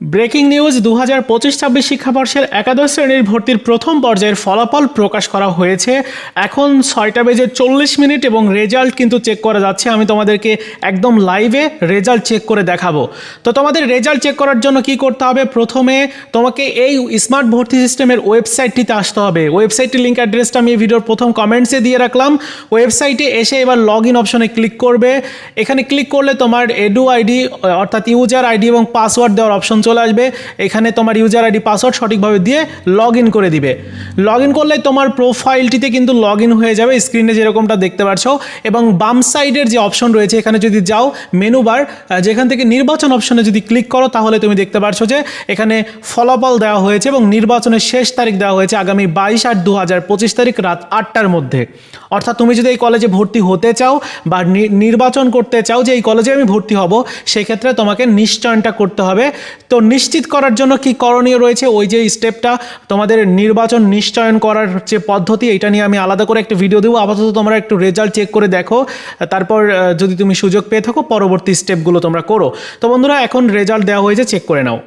Breaking news দু হাজার পঁচিশ ছাব্বিশ শিক্ষাবর্ষের একাদশ শ্রেণির ভর্তির প্রথম পর্যায়ের ফলাফল প্রকাশ করা হয়েছে। এখন ছয়টা বেজে চল্লিশ মিনিট এবং রেজাল্ট কিন্তু চেক করা যাচ্ছে। আমি তোমাদেরকে একদম লাইভে রেজাল্ট চেক করে দেখাবো। তো তোমাদের রেজাল্ট চেক করার জন্য কি করতে হবে? প্রথমে তোমাকে এই স্মার্ট ভর্তি সিস্টেমের ওয়েবসাইটটিতে আসতে হবে। ওয়েবসাইটের লিঙ্ক অ্যাড্রেসটা আমি ভিডিওর প্রথম কমেন্টসে দিয়ে রাখলাম। ওয়েবসাইটে এসে এবার লগ ইন অপশনে ক্লিক করবে। এখানে ক্লিক করলে তোমার এডু আইডি অর্থাৎ ইউজার আইডি এবং পাসওয়ার্ড দেওয়ার অপশন চলে আসবে, এখানে তোমার ইউজার আইডি পাসওয়ার্ড সঠিকভাবে দিয়ে লগ ইন করে দিবে। লগ ইন করলে তোমার প্রোফাইলটিতে কিন্তু লগ ইন হয়ে যাবে স্ক্রিনে যেরকমটা দেখতে পাচ্ছ এবং বাম সাইডের যে অপশন রয়েছে, এখানে যদি যাও মেনু বার যেখান থেকে নির্বাচন অপশনে যদি ক্লিক করো, তাহলে তুমি দেখতে পাচ্ছ যে এখানে ফলাফল দেওয়া হয়েছে এবং নির্বাচনের শেষ তারিখ দেওয়া হয়েছে আগামী বাইশ আট দু হাজার পঁচিশ তারিখ রাত আটটার মধ্যে। অর্থাৎ তুমি যদি এই কলেজে ভর্তি হতে চাও বা নির্বাচন করতে চাও যে এই কলেজে আমি ভর্তি হব, সেক্ষেত্রে তোমাকে নিশ্চয়নটা করতে হবে। তো নিশ্চিত করার জন্য কি করণীয় রয়েছে? ওই যে স্টেপটা তোমাদের নির্বাচন নিশ্চয়ন করার যে পদ্ধতি এটা নিয়ে আমি আলাদা করে একটা ভিডিও দেবো। আপাতত তোমরা একটু রেজাল্ট চেক করে দেখো। তারপর যদি তুমি সুযোগ পেয়ে থাকো, পরবর্তী স্টেপগুলো তোমরা করো। তো বন্ধুরা, এখন রেজাল্ট দেওয়া হয়েছে চেক করে নাও।